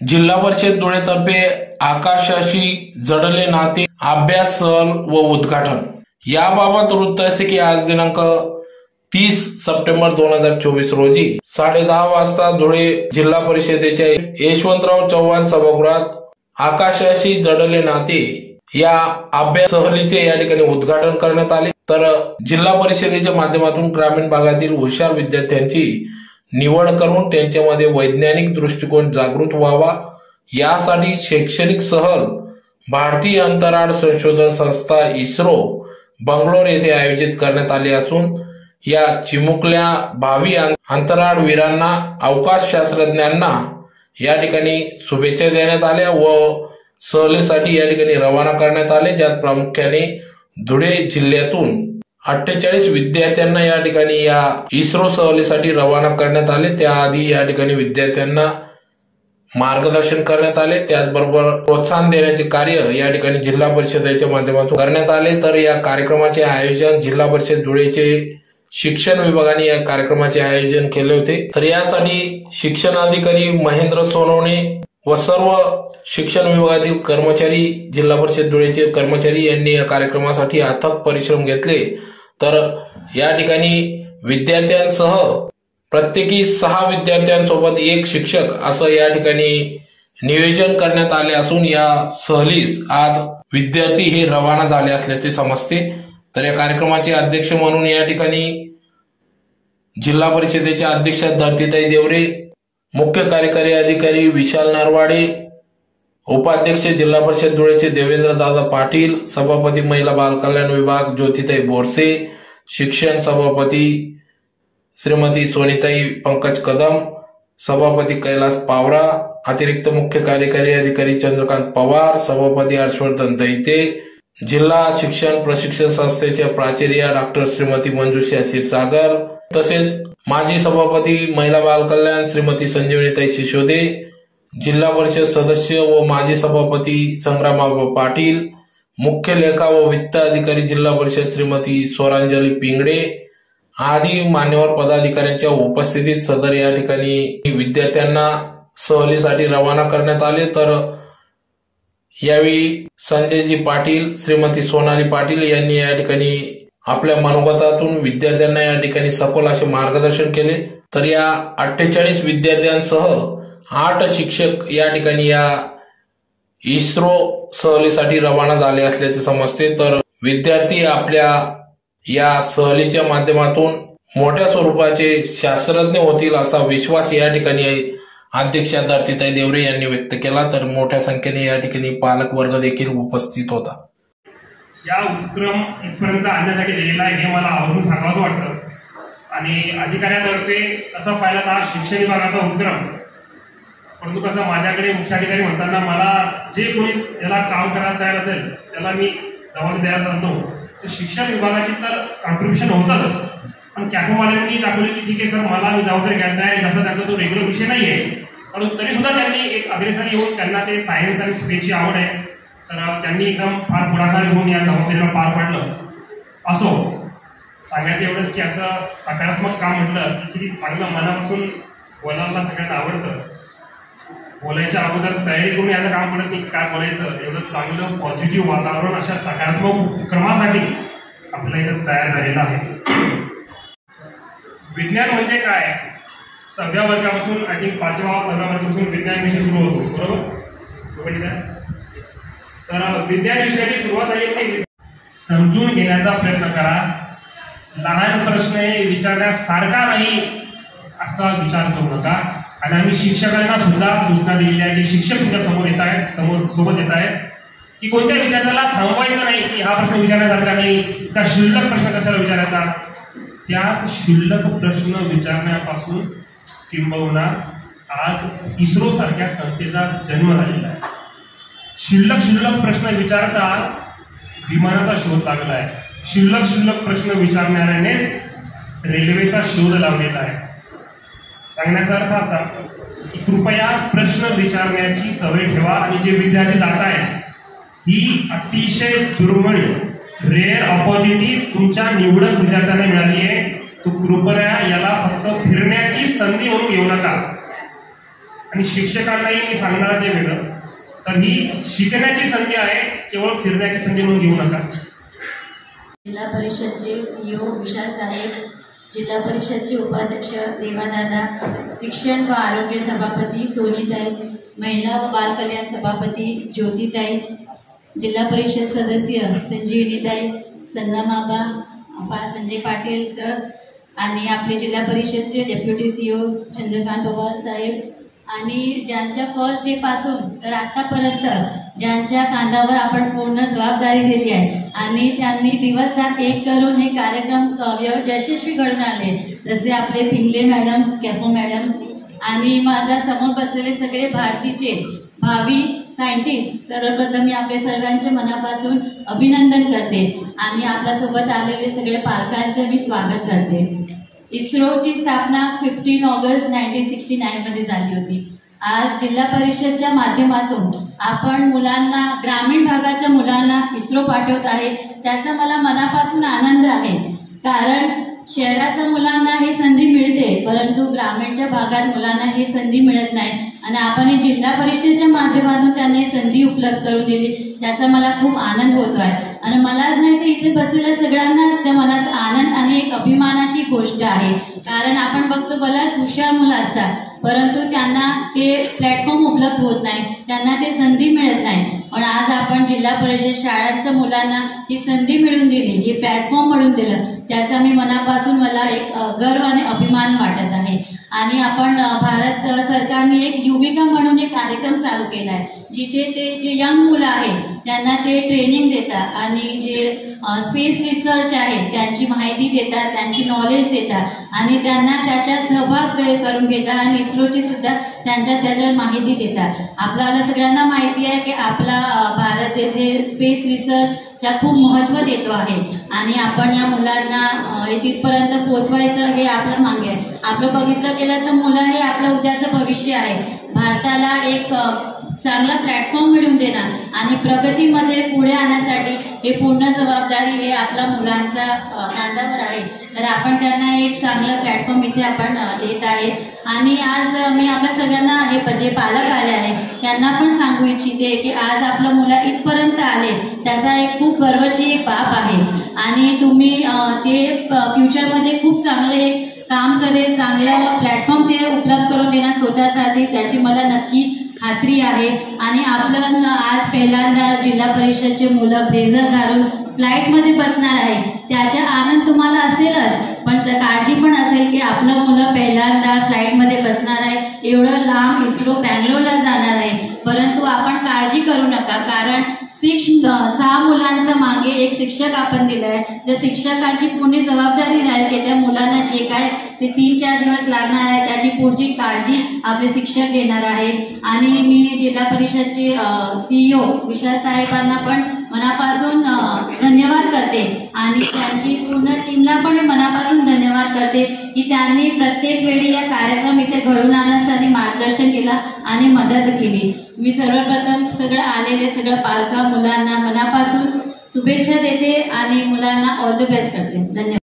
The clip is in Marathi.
जिल्हा परिषद धुळेतर्फे आकाशाशी जडले नाते अभ्यास सहल व उद्घाटन. याबाबत वृत्त असे की आज दिनांक तीस सप्टेंबर दोन हजार चोवीस रोजी साडे दहा वाजता धुळे जिल्हा परिषदेच्या यशवंतराव चव्हाण सभागृहात आकाशाशी जडले नाते या अभ्यास सहलीचे या ठिकाणी उद्घाटन करण्यात आले. तर जिल्हा परिषदेच्या माध्यमातून ग्रामीण भागातील हुशार विद्यार्थ्यांची निवड करून त्यांच्यामध्ये वैज्ञानिक दृष्टिकोन जागृत व्हावा. यासाठी शैक्षणिक सहल भारतीय अंतराळ संशोधन संस्था इस्रो बंगलोर येथे आयोजित करण्यात आली असून या चिमुकल्या भावी अंतराळवीरांना अवकाश शास्त्रज्ञांना या ठिकाणी शुभेच्छा देण्यात आल्या व सहलीसाठी या ठिकाणी रवाना करण्यात आले ज्यात प्रामुख्याने धुळे जिल्ह्यातून अठ्ठेचाळीस विद्यार्थ्यांना या ठिकाणी या इस्रो सहलीसाठी रवाना करण्यात आले. त्याआधी या ठिकाणी विद्यार्थ्यांना मार्गदर्शन करण्यात आले. त्याचबरोबर प्रोत्साहन देण्याचे कार्य या ठिकाणी जिल्हा परिषदेच्या माध्यमातून करण्यात आले. तर या कार्यक्रमाचे आयोजन जिल्हा परिषद धुळेचे शिक्षण विभागाने या कार्यक्रमाचे आयोजन केले होते. तर यासाठी शिक्षणाधिकारी महेंद्र सोनवणे व सर्व शिक्षण विभागातील कर्मचारी जिल्हा परिषद धुळेचे कर्मचारी यांनी या कार्यक्रमासाठी अथक परिश्रम घेतले. तर या ठिकाणी विद्यार्थ्यांसह प्रत्येकी सहा विद्यार्थ्यांसोबत एक शिक्षक असं या ठिकाणी नियोजन करण्यात आले असून या सहलीस आज विद्यार्थी हे रवाना झाले असल्याचे समजते. तर या कार्यक्रमाचे अध्यक्ष म्हणून या ठिकाणी जिल्हा परिषदेच्या अध्यक्षा धरतीताई देवरे मुख्य कार्यकारी अधिकारी विशाल नरवाडे उपाध्यक्ष जिल्हा परिषद धुळेचे देवेंद्र दादा पाटील सभापती महिला बालकल्याण विभाग ज्योतिताई बोरसे शिक्षण सभापती श्रीमती सोनिताई पंकज कदम सभापती कैलास पावरा अतिरिक्त मुख्य कार्यकारी अधिकारी चंद्रकांत पवार सभापती हर्षवर्धन दैते जिल्हा शिक्षण प्रशिक्षण संस्थेच्या प्राचार्य डॉक्टर श्रीमती मंजुषा क्षीरसागर तसेच माजी सभापती महिला बालकल्याण श्रीमती संजीवनीताई शिशोदे जिल्हा परिषद सदस्य व माजी सभापती संग्रामबाबा पाटील मुख्य लेखा व वित्त अधिकारी जिल्हा परिषद श्रीमती स्वरांजली पिंगडे आदी मान्यवर पदाधिकाऱ्यांच्या उपस्थितीत सदर या ठिकाणी विद्यार्थ्यांना सहलीसाठी रवाना करण्यात आले. तर यावेळी संजयजी पाटील श्रीमती सोनाली पाटील यांनी या ठिकाणी आपल्या मनोगतातून विद्यार्थ्यांना या ठिकाणी सखोल असे मार्गदर्शन केले. तर या अठ्ठेचाळीस विद्यार्थ्यांसह आठ शिक्षक या ठिकाणी या इस्रो सहलीसाठी रवाना झाले असल्याचे समजते. तर विद्यार्थी आपल्या या सहलीच्या माध्यमातून मोठ्या स्वरूपाचे शास्त्रज्ञ होतील असा विश्वास या ठिकाणी अध्यक्षा धरतीताई देवरे यांनी व्यक्त केला. तर मोठ्या संख्येने या ठिकाणी पालक वर्ग देखील उपस्थित होता. या उपक्रम इथपर्यंत आणण्यासाठी दिलेला आहे हे मला आवडून सांगावंच वाटतं. आणि अधिकाऱ्यातर्फे असं पाहिलं तर शिक्षण विभागाचा उपक्रम परंतु कसं माझ्याकडे मुख्याधिकारी म्हणताना मला जे कोणी याला काम करायला तयार असेल त्याला मी जबाबदारी द्यायला जातो तर शिक्षण विभागाची तर कॉन्ट्रीब्युशन होतंच. पण कॅपोवाल्यांनी दाखवले की ठीक आहे सर मला मी जबाबदारी घ्यायला तयार आहे. त्यांचा तो रेग्युलर विषय नाही आहे परंतु तरी सुद्धा त्यांनी एक अग्रेसर येऊन त्यांना ते सायन्स आणि स्पेसची आवड आहे. तर त्यांनी एकदम फार पुढाकार घेऊन या जबाबदारीला पार पाडलं. असो सांगायचं एवढंच की असं सकारात्मक काम म्हटलं की किती चांगलं मनापासून बोलायला सगळ्यांना आवडतं. बोलायच्या अगोदर तयारी करून याचं काम पडत नाही. काय बोलायचं? एवढं चांगलं पॉझिटिव्ह वातावरण अशा सकारात्मक उपक्रमासाठी आपल्या इथं तयार झालेलं आहे. विज्ञान म्हणजे काय? सहाव्या वर्गापासून आय थिंक पाचव्या सहाव्या वर्गापासून विज्ञान विषय सुरू होतो. बरोबर? तर विज्ञान विषयाची सुरुवात झाली की समजून घेण्याचा प्रयत्न करा. लहान प्रश्न हे विचारण्यासारखा नाही असा विचार करू नका. आणि आम्ही शिक्षकांना सुद्धा सूचना दिलेल्या आहे की शिक्षक तुमच्यासमोर येत आहेत समोर सोबत येत आहेत की कोणत्या विद्यार्थ्याला थांबवायचं नाही की हा प्रश्न विचारण्यासारखा नाही का शिल्लक प्रश्न कशाला विचारायचा? त्याच शिल्लक प्रश्न विचारण्यापासून किंबहुना आज इस्रो सारख्या संस्थेचा जन्म झालेला आहे. शिल्लक शिल्लक प्रश्न विचारता विमानाचा शोध लागला आहे. शिल्लक शिल्लक प्रश्न विचारणाऱ्यानेच रेल्वेचा शोध लावलेला आहे. सांगण्याचा अर्थ असा की कृपया प्रश्न विचारण्याची सवय ठेवा आणि जे विद्यार्थी जात आहेत ही अतिशय दुर्मिळ रेअर ऑपॉर्च्युनिटी तुमच्या निवडक विद्यार्थ्यांना मिळाली आहे. तो कृपया याला फक्त फिरण्याची संधी म्हणून घेऊ नका. आणि शिक्षकांनाही मी सांगणारच आहे वेगळं. तर ही शिकण्याची संधी आहे केवळ फिरण्याची संधी म्हणून घेऊ नका. जिल्हा परिषदचे सीईओ विशाल साहेब जिल्हा परिषदचे उपाध्यक्ष देवादादा शिक्षण व आरोग्य सभापती सोनीताई महिला व बालकल्याण सभापती ज्योतिताई जिल्हा परिषद सदस्य संजीवनीताई संगमाबा पा संजय पाटील सर आणि आपले जिल्हा परिषदचे deputy C O Chandrakant Pawar साहेब. आणि ज्यांच्या फर्स्ट डे पासून तर आत्तापर्यंत ज्यांच्या कांदावर आपण पूर्ण जबाबदारी दिली आहे. आणि त्यांनी दिवस रात एक करून हे कार्यक्रम यशस्वी घडून आले जसे आपले पिंगले मॅडम कॅपो मॅडम आणि माझ्यासमोर बसलेले सगळे भारतीचे भावी सायंटिस्ट सर्वप्रथम मी आपले सर्वांचे मनापासून अभिनंदन करते आणि आपल्यासोबत आलेले सगळे पालकांचे मी स्वागत करते. इस्रोची स्थापना फिफ्टीन ऑगस्ट नाईन्टीन सिक्स्टी नाईनमध्ये झाली होती. आज जिल्हा परिषदच्या माध्यमातून आपण मुलांना ग्रामीण भागाच्या मुलांना इस्रो पाठवत आहे. त्याचा मला मनापासून आनंद आहे. कारण शहराच्या मुलांना ही संधी मिळते परंतु ग्रामीणच्या भागात मुलांना ही संधी मिळत नाही. आणि आपण हे जिल्हा परिषदच्या माध्यमातून त्यांना ही संधी उपलब्ध करून दिली. त्याचा मला खूप आनंद होतो आहे आणि मलाच नाही तर इथे बसलेल्या सगळ्यांनाच त्या मनाचा आनंद आणि एक अभिमानाची गोष्ट आहे. कारण आपण बघतो बलाच हुशार मुलं असतात. परंतु त्यांना ते प्लॅटफॉर्म उपलब्ध होत नाही. त्यांना ते संधी मिळत नाही. पण आज आपण जिल्हा परिषद शाळांच्या मुलांना ही संधी मिळून दिली हे प्लॅटफॉर्म मिळून दिलं त्याचा मी मनापासून मला एक गर्व आणि अभिमान वाटत आहे. आणि आपण भारत सरकारने एक युविका म्हणून एक कार्यक्रम चालू केला आहे जिथे ते जे यंग मुलं आहेत त्यांना ते ट्रेनिंग देतात आणि जे स्पेस रिसर्च आहे त्यांची माहिती देतात त्यांची नॉलेज देतात आणि त्यांना त्याच्यात सहभाग करून घेतात आणि इस्रोची सुद्धा त्यांच्या त्याच्यावर माहिती देतात. आपल्याला सगळ्यांना माहिती आहे की आपला भारत येथे स्पेस रिसर्चच्या खूप महत्त्व देतो आहे आणि आपण या मुलांना तिथपर्यंत पोचवायचं हे आपलं मागे आहे. आपलं बघितलं गेलं तर मुलं हे आपलं उद्याचं भविष्य आहे. भारताला एक चांगला प्लॅटफॉर्म मिळवून देणार. आणि प्रगतीमध्ये पुढे आणण्यासाठी हे पूर्ण जबाबदारी हे आपल्या मुलांचा अ, आहे. तर आपण त्यांना एक चांगलं प्लॅटफॉर्म इथे आपण देत आहे. आणि आज मी आपल्या सगळ्यांना हे जे पालक आले आहे त्यांना पण सांगू इच्छिते की आज आपलं मुलं इथपर्यंत आले त्याचा एक खूप गर्वची एक बाब आहे. आणि तुम्ही ते फ्युचरमध्ये खूप चांगले एक काम करेल चांगलं प्लॅटफॉर्म ते उपलब्ध करून देणार स्वतःसाठी त्याची मला नक्की खात्री आहे. आणि आपलं आज पहिल्यांदा जिल्हा परिषदचे मुलं ब्लेझर घालून फ्लाईटमध्ये बसणार आहे त्याचा आनंद तुम्हाला असेलच. पण काळजी पण असेल की आपलं मुलं पहिल्यांदा फ्लाईटमध्ये बसणार आहे. एवढं लांब इस्रो बँगलोरला जाणार आहे. परंतु आपण काळजी करू नका. कारण सिक्स सहा मुलांच्या मागे एक शिक्षक आपण दिलाय. त्या शिक्षकांची पूर्ण जबाबदारी राहील की त्या मुलांना जे काय ते तीन चार दिवस लागणार आहे त्याची पुढची काळजी आपले शिक्षक घेणार आहेत. आणि मी जिल्हा परिषदचे सीईओ विशाल साहेबांना पण मनापासून धन्यवाद करते. आणि त्यांची पूर्ण टीमला पण मनापासून धन्यवाद करते की त्यांनी प्रत्येक वेळी या कार्यक्रम इथे घडवून आणण्यासाठी मार्गदर्शन केला आणि मदत केली. मी सर्वप्रथम सगळं आलेले सगळं पालका मुलांना मनापासून शुभेच्छा देते आणि मुलांना ऑल द बेस्ट करते. धन्यवाद.